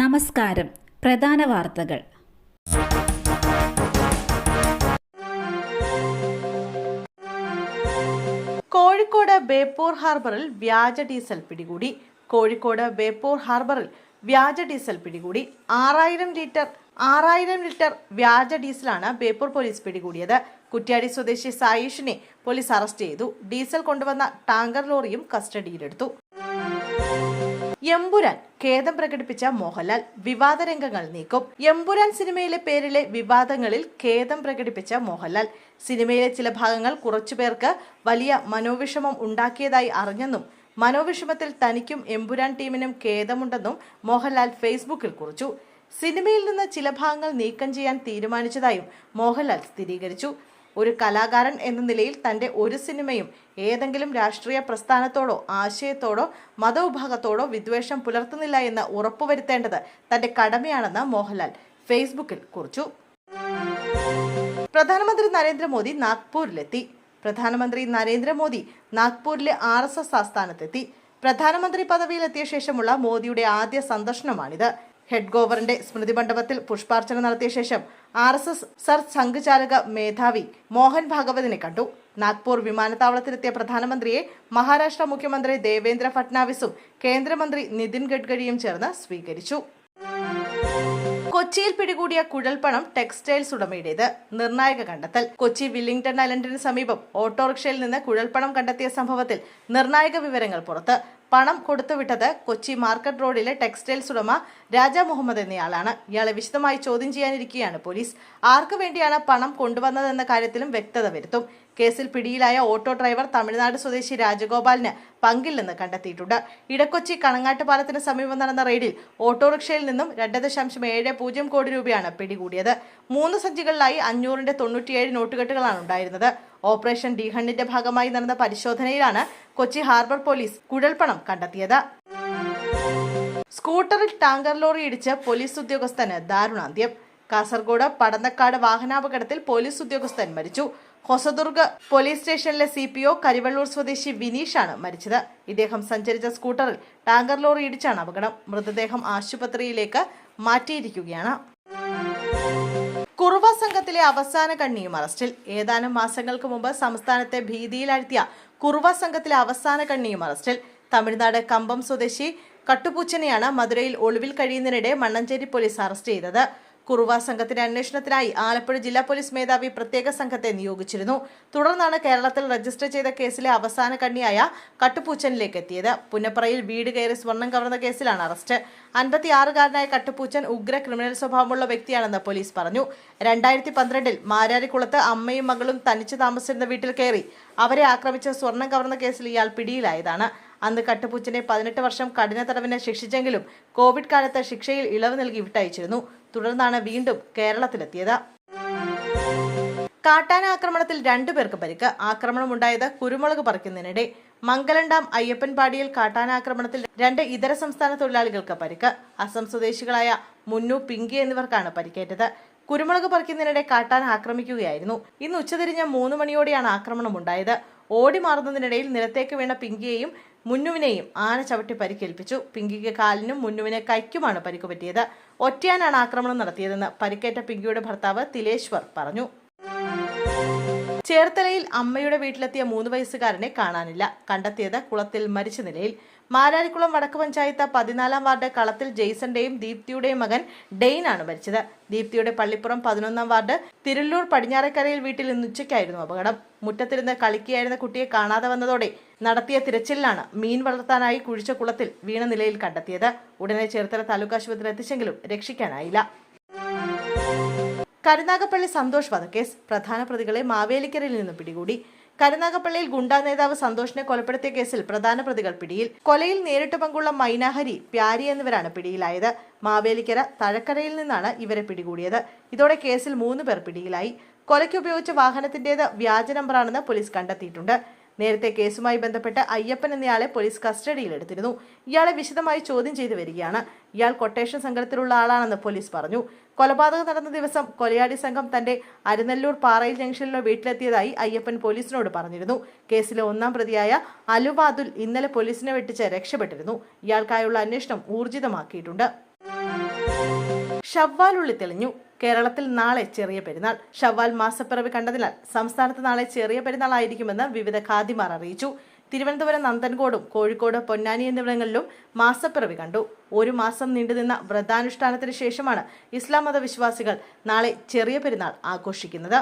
നമസ്കാരം. പ്രധാന വാർത്തകൾ. കോഴിക്കോട് ബേപ്പൂർ ഹാർബറിൽ വ്യാജ ഡീസൽ പിടികൂടി. കോഴിക്കോട് ബേപ്പൂർ ഹാർബറിൽ വ്യാജ ഡീസൽ പിടികൂടി. ആറായിരം ലിറ്റർ ആറായിരം ലിറ്റർ വ്യാജ ഡീസലാണ് ബേപ്പൂർ പോലീസ് പിടികൂടിയത്. കുറ്റ്യാടി സ്വദേശി സായിഷിനെ പോലീസ് അറസ്റ്റ് ചെയ്തു. ഡീസൽ കൊണ്ടുവന്ന ടാങ്കർ ലോറിയും കസ്റ്റഡിയിലെടുത്തു. എമ്പുരാൻ ഖേദം പ്രകടിപ്പിച്ച മോഹൻലാൽ വിവാദ രംഗങ്ങൾ നീക്കും. എമ്പുരാൻ സിനിമയിലെ പേരിലെ വിവാദങ്ങളിൽ ഖേദം പ്രകടിപ്പിച്ച മോഹൻലാൽ സിനിമയിലെ ചില ഭാഗങ്ങൾ കുറച്ചുപേർക്ക് വലിയ മനോവിഷമം ഉണ്ടാക്കിയതായി അറിഞ്ഞെന്നും മനോവിഷമത്തിൽ തനിക്കും എമ്പുരാൻ ടീമിനും ഖേദമുണ്ടെന്നും മോഹൻലാൽ ഫേസ്ബുക്കിൽ കുറിച്ചു. സിനിമയിൽ നിന്ന് ചില ഭാഗങ്ങൾ നീക്കം ചെയ്യാൻ തീരുമാനിച്ചതായും മോഹൻലാൽ സ്ഥിരീകരിച്ചു. ഒരു കലാകാരൻ എന്ന നിലയിൽ തന്റെ ഒരു സിനിമയും ഏതെങ്കിലും രാഷ്ട്രീയ പ്രസ്ഥാനത്തോടോ ആശയത്തോടോ മതവിഭാഗത്തോടോ വിദ്വേഷം പുലർത്തുന്നില്ല എന്ന് ഉറപ്പുവരുത്തേണ്ടത് തന്റെ കടമയാണെന്ന് മോഹൻലാൽ. ഫേസ്ബുക്കിൽ കുറിച്ചു. പ്രധാനമന്ത്രി നരേന്ദ്രമോദി നാഗ്പൂരിലെത്തി. പ്രധാനമന്ത്രി നരേന്ദ്രമോദി നാഗ്പൂരിലെ ആർ എസ് എസ് ആസ്ഥാനത്തെത്തി. പ്രധാനമന്ത്രി പദവിയിലെത്തിയ ശേഷമുള്ള മോദിയുടെ ആദ്യ സന്ദർശനമാണിത്. ഹെഡ് ഗോവറിന്റെ സ്മൃതി മണ്ഡപത്തിൽ പുഷ്പാർച്ചന നടത്തിയ ശേഷം ആർ എസ് എസ് സർ സംഘചാലക മേധാവി മോഹൻ ഭാഗവതിനെ കണ്ടു. നാഗ്പൂർ വിമാനത്താവളത്തിലെത്തിയ പ്രധാനമന്ത്രിയെ മഹാരാഷ്ട്ര മുഖ്യമന്ത്രി ദേവേന്ദ്ര ഫട്നാവിസും കേന്ദ്രമന്ത്രി നിതിൻ ഗഡ്കരിയും ചേർന്ന് സ്വീകരിച്ചു. കൊച്ചിയിൽ പിടികൂടിയ കുഴൽപ്പണം ടെക്സ്റ്റൈൽസ് ഉടമയുടേത്. നിർണായക കണ്ടെത്തൽ. കൊച്ചി വില്ലിംഗ്ടൺ ഐലൻഡിന് സമീപം ഓട്ടോറിക്ഷയിൽ നിന്ന് കുഴൽപ്പണം കണ്ടെത്തിയ സംഭവത്തിൽ നിർണായക വിവരങ്ങൾ പുറത്ത്. പണം കൊടുത്തുവിട്ടത് കൊച്ചി മാർക്കറ്റ് റോഡിലെ ടെക്സ്റ്റൈൽസ് ഉടമ രാജ മുഹമ്മദ് എന്നയാളാണ്. ഇയാളെ വിശദമായി ചോദ്യം ചെയ്യാനിരിക്കുകയാണ് പോലീസ്. ആർക്കു വേണ്ടിയാണ് പണം കൊണ്ടുവന്നതെന്ന കാര്യത്തിലും വ്യക്തത വരുത്തും. കേസിൽ പിടിയിലായ ഓട്ടോ ഡ്രൈവർ തമിഴ്നാട് സ്വദേശി രാജഗോപാലിന് പങ്കില്ലെന്ന് കണ്ടെത്തിയിട്ടുണ്ട്. ഇടക്കൊച്ചി കണങ്ങാട്ട് പാലത്തിന് സമീപം നടന്ന റെയ്ഡിൽ ഓട്ടോറിക്ഷയിൽ നിന്നും രണ്ട് ദശാംശം ഏഴ് പൂജ്യം കോടി രൂപയാണ് പിടികൂടിയത്. മൂന്ന് സഞ്ചികളിലായി അഞ്ഞൂറിന്റെ തൊണ്ണൂറ്റിയേഴ് നോട്ടുകെട്ടുകളാണ് ഉണ്ടായിരുന്നത്. ഓപ്പറേഷൻ ഡി ഹണ്ണിന്റെ ഭാഗമായി നടന്ന പരിശോധനയിലാണ് കൊച്ചി ഹാർബർ പോലീസ് കുഴൽപ്പണം കണ്ടെത്തിയത്. സ്കൂട്ടറിൽ ടാങ്കർ ലോറി ഇടിച്ച് പോലീസ് ഉദ്യോഗസ്ഥന് ദാരുണാന്ത്യം. കാസർഗോഡ് പടന്നക്കാട് വാഹനാപകടത്തിൽ പോലീസ് ഉദ്യോഗസ്ഥൻ മരിച്ചു. ഹൊസദുർഗ് പോലീസ് സ്റ്റേഷനിലെ സി പി ഒ കരിവള്ളൂർ സ്വദേശി വിനീഷ് ആണ് മരിച്ചത്. ഇദ്ദേഹം സഞ്ചരിച്ച സ്കൂട്ടറിൽ ടാങ്കർ ലോറി ഇടിച്ചാണ് അപകടം. മൃതദേഹം ആശുപത്രിയിലേക്ക് മാറ്റിയിരിക്കുകയാണ്. കുറുവ സംഘത്തിലെ അവസാന കണ്ണിയും അറസ്റ്റിൽ. ഏതാനും മാസങ്ങൾക്ക് മുമ്പ് സംസ്ഥാനത്തെ ഭീതിയിലാഴ്ത്തിയ കുറുവ സംഘത്തിലെ അവസാന കണ്ണിയും അറസ്റ്റിൽ. തമിഴ്നാട് കമ്പം സ്വദേശി കട്ടുപൂച്ചനെയാണ് മധുരയിൽ ഒളിവിൽ കഴിയുന്നതിനിടെ മണ്ണഞ്ചേരി പോലീസ് അറസ്റ്റ് ചെയ്തത്. കുറുവ സംഘത്തിന്റെ അന്വേഷണത്തിനായി ആലപ്പുഴ ജില്ലാ പോലീസ് മേധാവി പ്രത്യേക സംഘത്തെ നിയോഗിച്ചിരുന്നു. തുടർന്നാണ് കേരളത്തിൽ രജിസ്റ്റർ ചെയ്ത കേസിലെ അവസാന കണ്ണിയായ കട്ടുപൂച്ചനിലേക്ക് എത്തിയത്. പുന്നപ്പറയിൽ വീട് കയറി സ്വർണം കവർന്ന കേസിലാണ് അറസ്റ്റ്. അൻപത്തിയാറുകാരനായ കട്ടുപൂച്ചൻ ഉഗ്ര ക്രിമിനൽ സ്വഭാവമുള്ള വ്യക്തിയാണെന്ന് പോലീസ് പറഞ്ഞു. രണ്ടായിരത്തി പന്ത്രണ്ടിൽ മാരാരിക്കുളത്ത് അമ്മയും മകളും തനിച്ച് താമസിച്ചിരുന്ന വീട്ടിൽ കയറി അവരെ ആക്രമിച്ച സ്വർണം കവർന്ന കേസിൽ ഇയാൾ പിടിയിലായതാണ്. അന്ന് കട്ടുപൂച്ചനെ പതിനെട്ട് വർഷം കഠിന തടവിന് ശിക്ഷിച്ചെങ്കിലും കോവിഡ് കാലത്ത് ശിക്ഷയിൽ ഇളവ് നൽകി വിട്ടയച്ചിരുന്നു. തുടർന്നാണ് വീണ്ടും കേരളത്തിലെത്തിയത്. കാട്ടാന ആക്രമണത്തിൽ രണ്ടുപേർക്ക് പരിക്ക്. ആക്രമണമുണ്ടായത് കുരുമുളക് പറിക്കുന്നതിനിടെ. മംഗലം ഡാം അയ്യപ്പൻപാടിയിൽ കാട്ടാനാക്രമണത്തിൽ രണ്ട് ഇതര സംസ്ഥാന തൊഴിലാളികൾക്ക് പരിക്ക്. അസം സ്വദേശികളായ മുന്നു പിങ്കി എന്നിവർക്കാണ് പരിക്കേറ്റത്. കുരുമുളക് പറിക്കുന്നതിനിടെ കാട്ടാന ആക്രമിക്കുകയായിരുന്നു. ഇന്ന് ഉച്ചതിരിഞ്ഞ് മൂന്ന് മണിയോടെയാണ് ആക്രമണം ഉണ്ടായത്. ഓടി മാറുന്നതിനിടയിൽ നിലത്തേക്ക് വീണ പിങ്കിയെയും മുന്നുവിനെയും ആന ചവിട്ടി പരിക്കേൽപ്പിച്ചു. പിങ്കിക്ക് കാലിനും മുന്നുവിനെ കൈക്കുമാണ് പരിക്ക് പറ്റിയത്. ഒറ്റയാനാണ് ആക്രമണം നടത്തിയതെന്ന് പരിക്കേറ്റ പിങ്കിയുടെ ഭർത്താവ് തിലേശ്വർ പറഞ്ഞു. ചേർത്തലയിൽ അമ്മയുടെ വീട്ടിലെത്തിയ മൂന്ന് വയസ്സുകാരനെ കാണാനില്ല. കണ്ടെത്തിയത് കുളത്തിൽ മരിച്ച നിലയിൽ മാരാരിക്കുളം വടക്ക് പഞ്ചായത്ത് പതിനാലാം വാർഡ് കളത്തിൽ ജെയ്സന്റെയും ദീപ്തിയുടെയും മകൻ ഡെയിനാണ് മരിച്ചത്. ദീപ്തിയുടെ പള്ളിപ്പുറം പതിനൊന്നാം വാർഡ് തിരുല്ലൂർ പടിഞ്ഞാറക്കരയിൽ വീട്ടിൽ ഇന്ന് ഉച്ചയ്ക്കായിരുന്നു അപകടം. മുറ്റത്തിരുന്ന് കളിക്കുകയായിരുന്ന കുട്ടിയെ കാണാതെ വന്നതോടെ നടത്തിയ തിരച്ചിലിലാണ് മീൻ വളർത്താനായി കുഴിച്ച കുളത്തിൽ വീണ നിലയിൽ കണ്ടെത്തിയത്. ഉടനെ ചേർത്തല താലൂക്ക് ആശുപത്രിയിൽ എത്തിച്ചെങ്കിലും രക്ഷിക്കാനായില്ല. കരുനാഗപ്പള്ളി സന്തോഷ് വധക്കേസ്. പ്രധാന പ്രതികളെ മാവേലിക്കരയിൽ നിന്ന് പിടികൂടി. കരുനാഗപ്പള്ളിയിൽ ഗുണ്ടാ നേതാവ് സന്തോഷിനെ കൊലപ്പെടുത്തിയ കേസിൽ പ്രധാന പ്രതികൾ പിടിയിൽ. കൊലയിൽ നേരിട്ട് പങ്കുള്ള മൈനാഹരി പ്യാരി എന്നിവരാണ് പിടിയിലായത്. മാവേലിക്കര തഴക്കരയിൽ നിന്നാണ് ഇവരെ പിടികൂടിയത്. ഇതോടെ കേസിൽ മൂന്ന് പേർ പിടിയിലായി. കൊലയ്ക്ക് ഉപയോഗിച്ച വാഹനത്തിന്റേത് വ്യാജ നമ്പറാണെന്ന് പോലീസ് കണ്ടെത്തിയിട്ടുണ്ട്. നേരത്തെ കേസുമായി ബന്ധപ്പെട്ട് അയ്യപ്പൻ എന്നയാളെ പോലീസ് കസ്റ്റഡിയിലെടുത്തിരുന്നു. ഇയാളെ വിശദമായി ചോദ്യം ചെയ്തു വരികയാണ്. ഇയാൾ കൊട്ടേഷൻ സംഘത്തിലുള്ള ആളാണെന്ന് പോലീസ് പറഞ്ഞു. കൊലപാതകം നടന്ന ദിവസം കൊലയാടി സംഘം തന്റെ അരുനെല്ലൂർ പാറയിൽ ജംഗ്ഷനിലോ വീട്ടിലെത്തിയതായി അയ്യപ്പൻ പോലീസിനോട് പറഞ്ഞിരുന്നു. കേസിലെ ഒന്നാം പ്രതിയായ അലുവാദുൽ ഇന്നലെ പോലീസിനെ വെട്ടിച്ച് രക്ഷപ്പെട്ടിരുന്നു. ഇയാൾക്കായുള്ള അന്വേഷണം ഊർജിതമാക്കിയിട്ടുണ്ട്. ഷവ്വാൽ ഉള്ളി തെളിഞ്ഞു. കേരളത്തിൽ നാളെ ചെറിയ പെരുന്നാൾ. ഷവ്വാൽ മാസപ്പിറവി കണ്ടതിനാൽ സംസ്ഥാനത്ത് നാളെ ചെറിയ പെരുന്നാൾ ആയിരിക്കുമെന്ന് വിവിധ ഖാദിമാർ അറിയിച്ചു. തിരുവനന്തപുരം നന്ദൻകോടും കോഴിക്കോട് പൊന്നാനി എന്നിവിടങ്ങളിലും മാസപ്പിറവി കണ്ടു. ഒരു മാസം നീണ്ടുനിന്ന വ്രതാനുഷ്ഠാനത്തിന് ശേഷമാണ് ഇസ്ലാം മതവിശ്വാസികൾ നാളെ ചെറിയ പെരുന്നാൾ ആഘോഷിക്കുന്നത്.